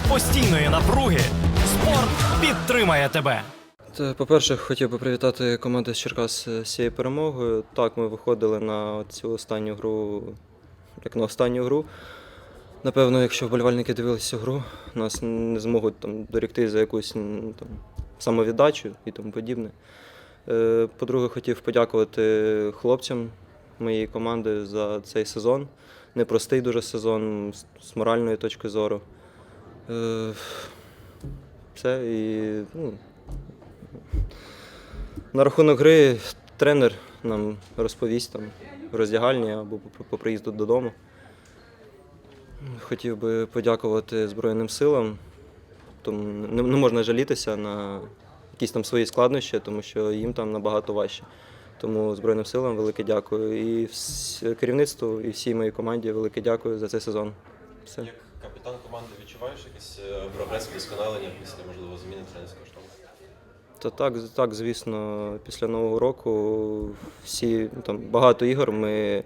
серед постійної напруги спорт підтримає тебе. По-перше, хотів би привітати команду з Черкас з цією перемогою. Так, ми виходили на цю останню гру, як на останню гру. Напевно, якщо вболівальники дивилися гру, нас не зможуть там дорікти за якусь там, самовіддачу і тому подібне. Е, По-друге, хотів подякувати хлопцям моєї команди за цей сезон. Непростий дуже сезон з моральної точки зору. Е, Все і ну, на рахунок гри тренер нам розповість там в роздягальні або по, приїзду додому. Хотів би подякувати Збройним силам. Тому не можна жалітися на якісь там свої складнощі, тому що їм там набагато важче. Тому Збройним силам велике дякую. І керівництву, і всій моїй команді велике дякую за цей сезон. Все. Капітан команди відчуваєш якийсь е, прогрес, вдосконалення після можливо зміни тренерського штабу? Та так, так, звісно, після Нового року всі ну, там багато ігор ми,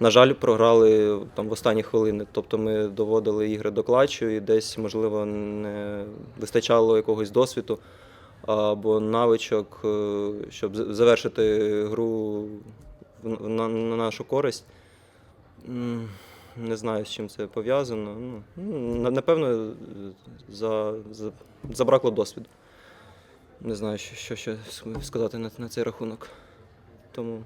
на жаль, програли там в останні хвилини. Тобто ми доводили ігри до клатчу і десь, можливо, не вистачало якогось досвіду або навичок, е, щоб завершити гру на нашу користь. Не знаю, з чим це пов'язано. Ну, напевно, за, за, забракло досвіду. Не знаю, що, що ще сказати на, на цей рахунок. Тому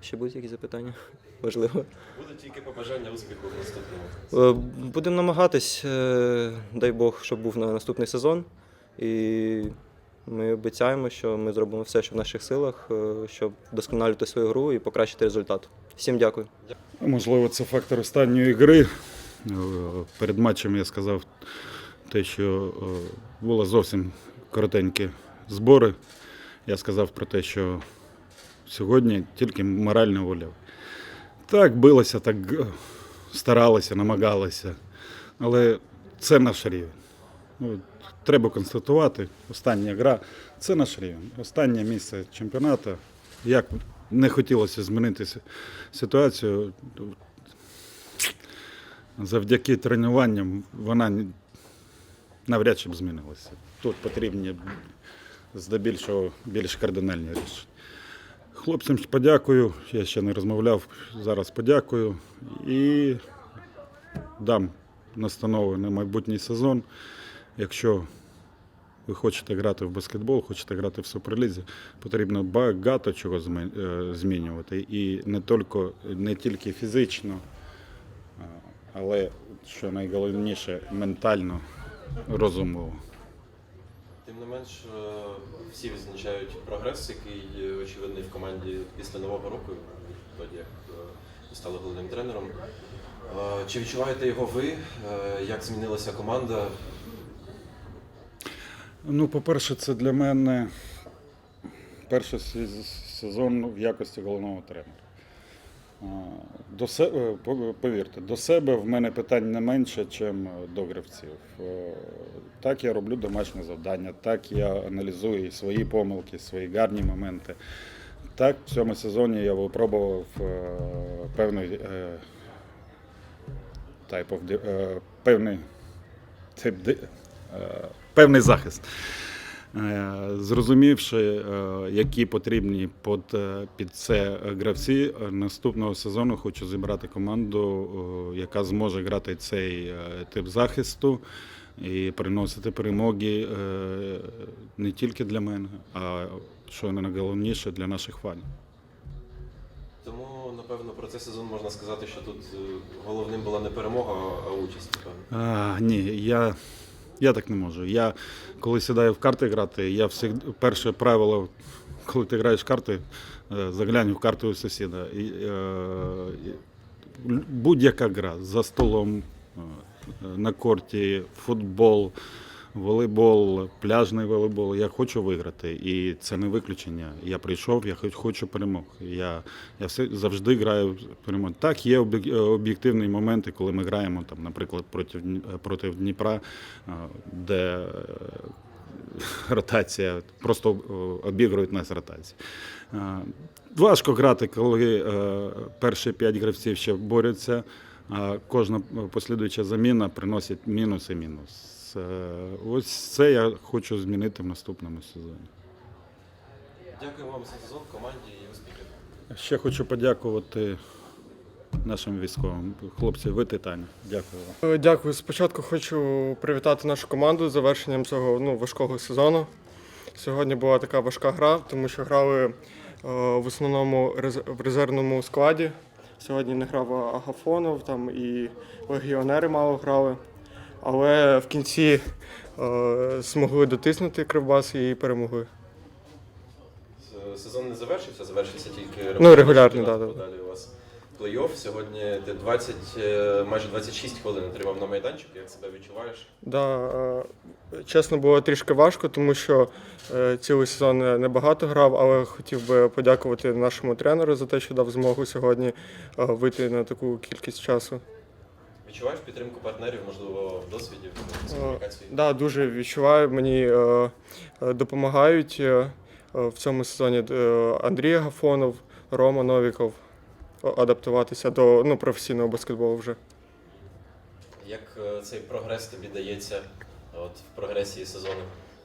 ще будуть якісь запитання? Можливо. Буде тільки побажання успіху в наступному. Е, Будемо намагатись, е, дай Бог, щоб був на наступний сезон. І ми обіцяємо, що ми зробимо все, що в наших силах, е, щоб вдосконалювати свою гру і покращити результат. Всім дякую. Можливо, це фактор останньої гри. Е, Перед матчем я сказав те, що е, були зовсім коротенькі збори. Я сказав про те, що сьогодні тільки морально воля. Так билося, так е, старалися, намагалися. Але це наш рівень. Ну, Треба констатувати, остання гра це наш рівень. Останнє місце чемпіонату. Як не хотілося змінити ситуацію, завдяки тренуванням вона навряд чи б змінилася. Тут потрібні здебільшого більш кардинальні рішення. Хлопцям подякую, я ще не розмовляв, зараз подякую і дам настанови на майбутній сезон. Якщо ви хочете грати в баскетбол, хочете грати в суперлізі, потрібно багато чого е, змінювати. І не тільки, не тільки фізично, але що найголовніше, ментально, розумово. Тим не менш, е, всі відзначають прогрес, який е, очевидний в команді після нового року, відтоді як е, ви стали головним тренером. Е, Чи відчуваєте його ви? Е, Як змінилася команда? Ну, по-перше, це для мене перший сезон в якості головного тренера. До себе, повірте, до себе в мене питань не менше, ніж до гравців. Е, Так я роблю домашнє завдання, так я аналізую свої помилки, свої гарні моменти. Так, в цьому сезоні я випробував е, певний de- е, певний тип певний захист. Е, Зрозумівши, е, які потрібні під, е, під це гравці, наступного сезону хочу зібрати команду, яка зможе грати цей тип захисту і приносити перемоги не тільки для мене, а що найголовніше для наших фанів. Тому, напевно, про цей сезон можна сказати, що тут головним була не перемога, а участь. А, ні, я, я так не можу. Я коли сідаю в карти грати, я всіх, перше правило, коли ти граєш в карти, е, заглянь в карту у сусіда. І, е, будь-яка гра за столом, е, на корті, футбол, волейбол, пляжний волейбол. Я хочу виграти. І це не виключення. Я прийшов, я хоч- хочу перемог. Я, я все, завжди граю перемог. Так, є е, об'єктивні моменти, коли ми граємо, там, наприклад, проти, проти Дніпра, е, де е, ротація, просто обігрують нас ротації. Е, Важко грати, коли перші п'ять гравців ще борються, а кожна послідуюча заміна приносить мінус і мінус. Е, Ось це я хочу змінити в наступному сезоні. Дякую вам за сезон, команді і успіхів. Ще хочу подякувати нашим військовим. Хлопці, ви титані. Дякую вам. Е, Дякую. Спочатку хочу привітати нашу команду з завершенням цього ну, важкого сезону. Сьогодні була така важка гра, тому що грали е, в основному рез- в резервному складі. Сьогодні не грав Агафонов, там і легіонери мало грали. Але в кінці е, змогли дотиснути Кривбас і перемогли. Сезон не завершився, завершився тільки Ну, регулярний, да, да. Далі у вас плей-офф. Сьогодні ти 20, е, майже 26 хвилин отримав на майданчик. Як себе відчуваєш? Да, е, чесно, було трішки важко, тому що е, цілий сезон не- небагато грав, але хотів би подякувати нашому тренеру за те, що дав змогу сьогодні е, вийти на таку кількість часу. Відчуваєш підтримку партнерів, можливо, в досвіді, в комунікації? Да, дуже відчуваю. Мені е, е, допомагають е, е, в цьому сезоні е, Андрій Гафонов, Рома Новіков е, адаптуватися до ну, професійного баскетболу вже. Як е, цей прогрес тобі дається от, в прогресії сезону?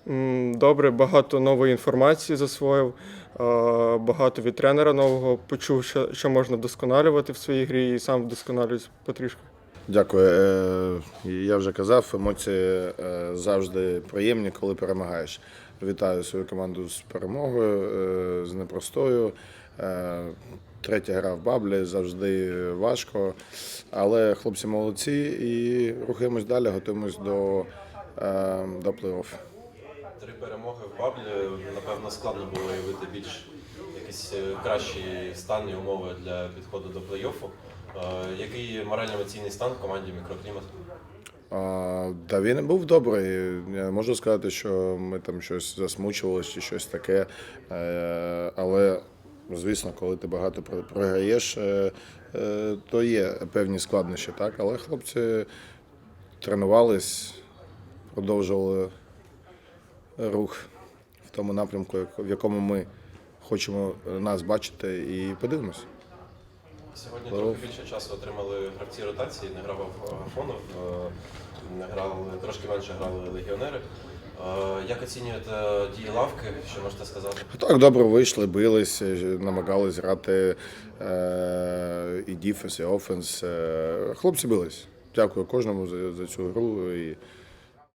М, Добре, багато нової інформації засвоїв, е, багато від тренера нового почув, що, що можна вдосконалювати в своїй грі, і сам вдосконалююсь потрішки. Дякую. Е, Я вже казав, емоції е, завжди приємні, коли перемагаєш. Вітаю свою команду з перемогою, е, з непростою. Третя гра в Баблі завжди важко. Але хлопці молодці і рухаємось далі, готуємось до, до плей-офф. Три перемоги в Баблі, напевно, складно було уявити більш якісь кращі стан і умови для підходу до плей-оффу. Е, Який морально-емоційний стан в команді мікроклімат? А, Та він був добрий. Я можу сказати, що ми там щось засмучувалися чи щось таке. Е, Але, звісно, коли ти багато програєш, е, то є певні складнощі, так? Але хлопці тренувались, продовжували рух в тому напрямку, в якому ми хочемо нас бачити, і подивимось. Сьогодні трохи більше часу отримали гравці ротації, не грав Агафонов, е, не грали, трошки менше грали легіонери. Е, Як оцінюєте дії лавки? Що можете сказати? Так добре вийшли, бились, намагались грати е, і діфенс, і офенс. Хлопці бились. Дякую кожному за, за цю гру. І